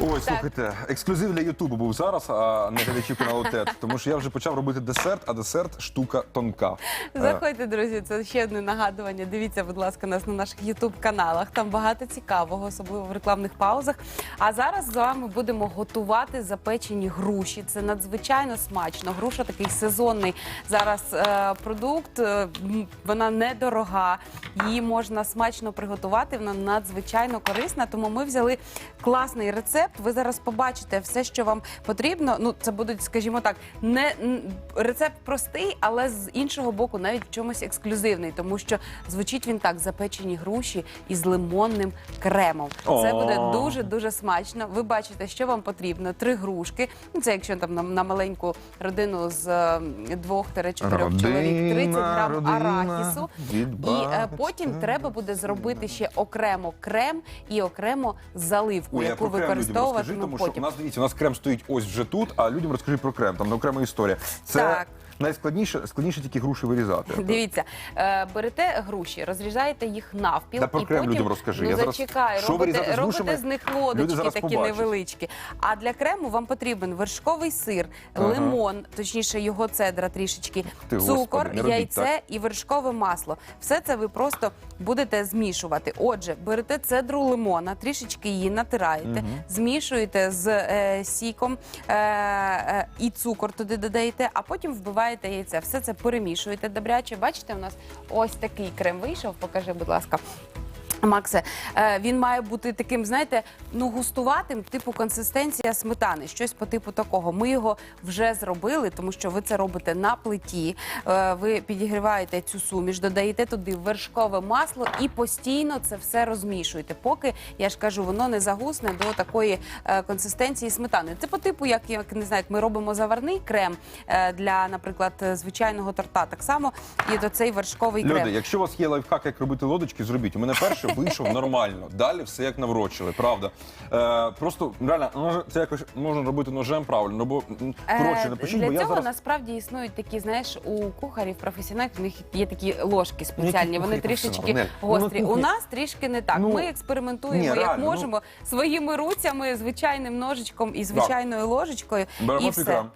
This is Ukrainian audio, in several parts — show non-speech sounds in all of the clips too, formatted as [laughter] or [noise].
Ой, слухайте, ексклюзив для Ютубу був зараз, а не глядачів каналу ТЕТ. Тому що я вже почав робити десерт, а десерт штука тонка. Е, Заходьте, друзі, це ще одне нагадування. Дивіться, будь ласка, нас на наших ютуб-каналах. Там багато цікавого, особливо в рекламних паузах. А зараз з вами будемо готувати запечені груші. Це надзвичайно смачно. Груша такий сезонний зараз е, продукт. Е, Вона недорога. Її можна смачно приготувати. Вона надзвичайно корисна. Тому ми взяли класний рецепт. Ви зараз побачите все, що вам потрібно. Ну, це будуть, скажімо так, не рецепт простий, але з іншого боку, навіть в чомусь ексклюзивний, тому що звучить він так: запечені груші із лимонним кремом. Це буде дуже дуже смачно. Ви бачите, що вам потрібно: три грушки. Ну, це якщо там на, на маленьку родину з е, двох-чотирьох чоловік, 30 грам родина арахісу. І е, потім треба буде зробити ще окремо крем і окремо заливку, Ой, яку про розкажи, тому тому що у нас дивіться, у нас крем стоїть ось вже тут, а людям розкажи про крем. Там окрема історія. Це Так. Найскладніше, складніше тільки груші вирізати. [laughs] Дивіться, е, берете груші, розрізаєте їх навпіл. Да про і крем потім, людям розкажи. Ну, Я зараз- зачекай, що робите, вирізати з робите грушами? з них Люди лодочки зараз такі побачать. невеличкі. А для крему вам потрібен вершковий сир, Ага. лимон, точніше його цедра трішечки, Ти, цукор, Господи, не робіть яйце так. і вершкове масло. Все це ви просто будете змішувати. Отже, берете цедру лимона, трішечки її натираєте, змішуєте з е, сіком е, е, і цукор туди додаєте, а потім вбиваєте яйце. Все це перемішуєте добряче. Бачите, у нас ось такий крем вийшов. Покажи, будь ласка. Максе, е, він має бути таким, знаєте, ну густуватим, типу консистенція сметани, щось по типу такого. Ми його вже зробили, тому що ви це робите на плиті. Е, Ви підігріваєте цю суміш, додаєте туди вершкове масло і постійно це все розмішуєте. Поки я ж кажу, воно не загусне до такої е, консистенції сметани. Це по типу, як, як не знаю, як ми робимо заварний крем для, наприклад, звичайного торта. Так само і до цей вершковий крем. Люди, якщо у вас є лайфхак, як робити лодочки, зробіть. У мене перше вийшов нормально. Далі все як наврочили, правда. Е, просто реально, може, це якось можна робити ножем правильно. Ну, бо м, коротше, Е, напишіть, Для бо я цього зараз. насправді існують такі, знаєш, у кухарів професіоналів, у них є такі ложки спеціальні, які вони кухарі трішечки професіонали? Нель, ну, на гострі. У кухні- нас трішки не так. Ну, Ми експериментуємо ні, як реально, ну- можемо своїми руцями, звичайним ножичком і звичайною ложечкою. Беремо і твій все. крем.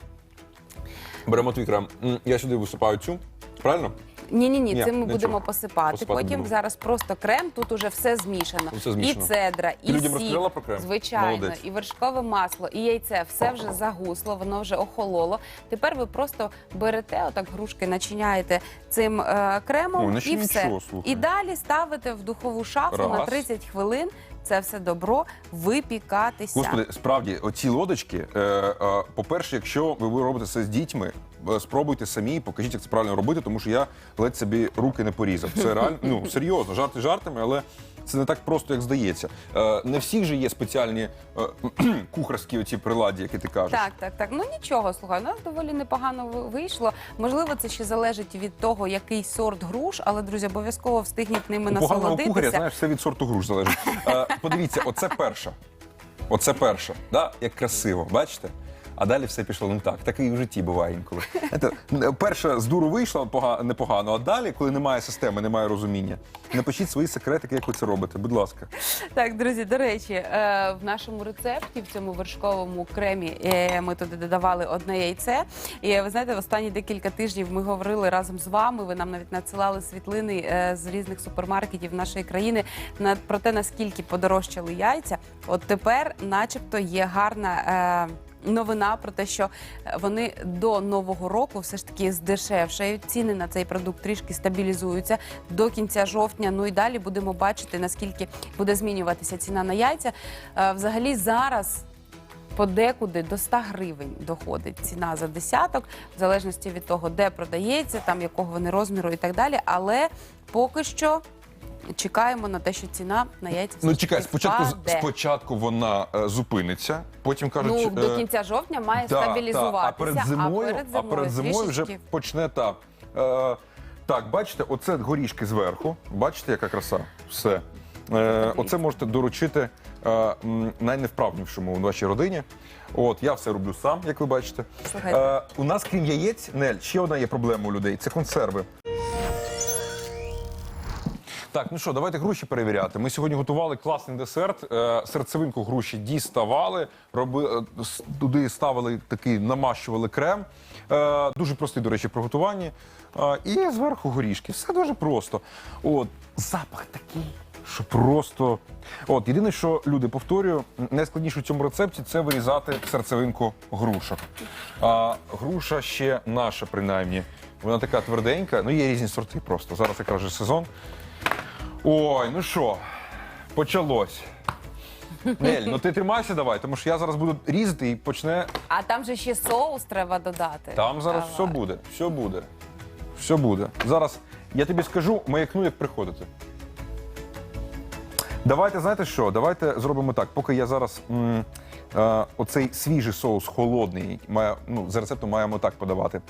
Беремо твій крем. М, Я сюди висипаю цю. Правильно? Ні, ні, ні, Ні, цим ми нічого. будемо посипати. Посипати Потім будемо. зараз просто крем. Тут уже все змішано. Все змішано. І цедра, Ти і людям сік, розказала про крем? звичайно, Молодець. і вершкове масло, і яйце. Все вже загусло, воно вже охололо. Тепер ви просто берете отак грушки, начиняєте цим е, кремом наче і все. нічого, слухай. І далі ставите в духову шафу на Раз. 30 хвилин. Це все добро випікатися. Господи, справді, оці лодочки, е, е, по-перше, якщо ви робите це з дітьми, е, спробуйте самі, покажіть, як це правильно робити, тому що я ледь собі руки не порізав. Це реально, ну серйозно, жарти жартами, але це не так просто, як здається. Е, не всіх же є спеціальні е, [clears throat] кухарські оці приладі, які ти кажеш. Так, так, так. Ну нічого, слухай, у нас доволі непогано вийшло. Можливо, це ще залежить від того, який сорт груш, але друзі, обов'язково встигніть ними У поганого насолодитися. кухаря, знаєш, все від сорту груш залежить. Е, подивіться, оце перша. Оце перша. Да? Як красиво, бачите? А далі все пішло не так. Так і в житті буває інколи. Знаєте, перша з дуру вийшла пога- непогано, а далі, коли немає системи, немає розуміння, напишіть свої секретики, як ви це робите. Будь ласка. Так, друзі, до речі, е, в нашому рецепті, в цьому вершковому кремі, е, ми туди додавали одне яйце. І ви знаєте, в останні декілька тижнів ми говорили разом з вами. Ви нам навіть надсилали світлини е, з різних супермаркетів нашої країни на про те, наскільки подорожчали яйця. От тепер, начебто, є гарна. Новина про те, що вони до нового року все ж таки здешевшають. Ціни на цей продукт трішки стабілізуються до кінця жовтня. Ну і далі будемо бачити, наскільки буде змінюватися ціна на яйця. Е, Взагалі зараз. Подекуди до 100 гривень доходить ціна за десяток, в залежності від того, де продається, там якого вони розміру і так далі. Але поки що чекаємо на те, що ціна на яйця все Ну ж чекай, спочатку впаде. спочатку вона е, зупиниться, потім кажуть, Ну, е, до кінця жовтня має Да, стабілізуватися. та, а перед зимою, а перед зимою, а перед зимою вже трішечки почне так. Е, так, бачите, оце горішки зверху. Бачите, яка краса? Все. Е, оце можете доручити е, м, найневправнішому у вашій родині. От я все роблю сам, як ви бачите. Слухайте. Е, у нас, крім яєць, Нель, ще одна є проблема у людей це консерви. Так, ну що, давайте груші перевіряти. Ми сьогодні готували класний десерт. Е, серцевинку груші діставали, роби, е, туди ставили такий, намащували крем. Е, дуже простий, до речі, при готуванні. Е, і зверху горішки. Все дуже просто. От, запах такий. Що просто. От, єдине, що люди повторюю, найскладніше в цьому рецепті це вирізати серцевинку грушок. А груша ще наша, принаймні. Вона така тверденька, ну є різні сорти просто. Зараз якраз же сезон. Ой, ну що, почалось. Нель, ну ти тримайся давай, тому що я зараз буду різати і почне. А там же ще соус треба додати. Там зараз Давай. все буде, все буде. Все буде. Зараз я тобі скажу, маякну, як приходити. Давайте, знаєте що? Давайте зробимо так. Поки я зараз м, е, оцей свіжий соус холодний, має, ну, за рецептом маємо так подавати.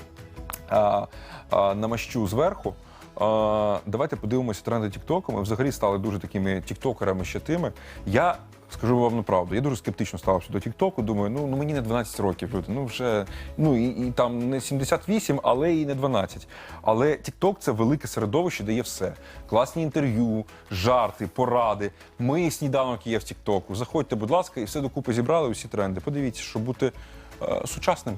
А, а, намащу зверху. Давайте подивимося тренди Тіктоку. Ми взагалі стали дуже такими тіктокерами ще тими. Я скажу вам на правду, я дуже скептично ставився до Тіктоку. Думаю, ну, ну мені не 12 років, люди. Ну вже ну і, і там не 78, але і не 12. Але Тікток це велике середовище, де є все. Класні інтерв'ю, жарти, поради. Ми сніданок є в Тіктоку. Заходьте, будь ласка, і все докупи зібрали, усі тренди. Подивіться, щоб бути е, сучасним.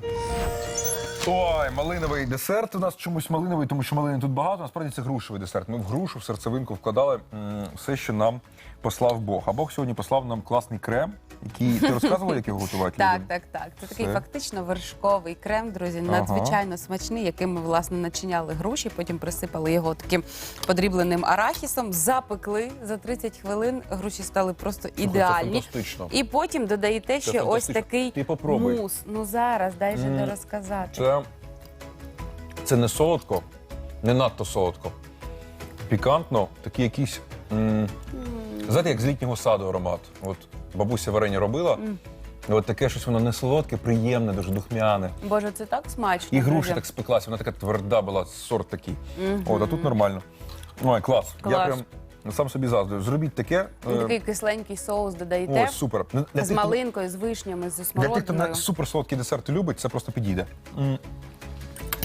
Ой, малиновий десерт. У нас чомусь малиновий, тому що малини тут багато. Насправді це грушевий десерт. Ми в грушу, в серцевинку вкладали м, все, що нам послав Бог. А Бог сьогодні послав нам класний крем, який ти розказувала, як його готувати? Так, людям? так, так. Це такий Все. фактично вершковий крем, друзі, Ага. надзвичайно смачний, яким ми власне начиняли груші, потім присипали його таким подрібленим арахісом, запекли за 30 хвилин. Груші стали просто Слухай, ідеальні. Фантастично. І потім додаєте ще ось фантастично. такий Ти попробуй. мус. Ну зараз дай же не розказати. Це, це не солодко, не надто солодко. Пікантно, такий якийсь. м, знаєте, як з літнього саду аромат. От бабуся варення робила. І от таке щось воно не солодке, приємне, дуже духмяне. Боже, це так смачно. І груша друзі. так спеклася, вона така тверда була, сорт такий. От, а тут нормально. Ой, клас. Я Клас. прям сам собі заздрю. Зробіть таке. Е, Такий кисленький соус додаєте. Ось, супер. Для З тих, хто- малинкою, з вишнями, з Для тих, хто смородиною. на суперсолодкі десерти любить, це просто підійде.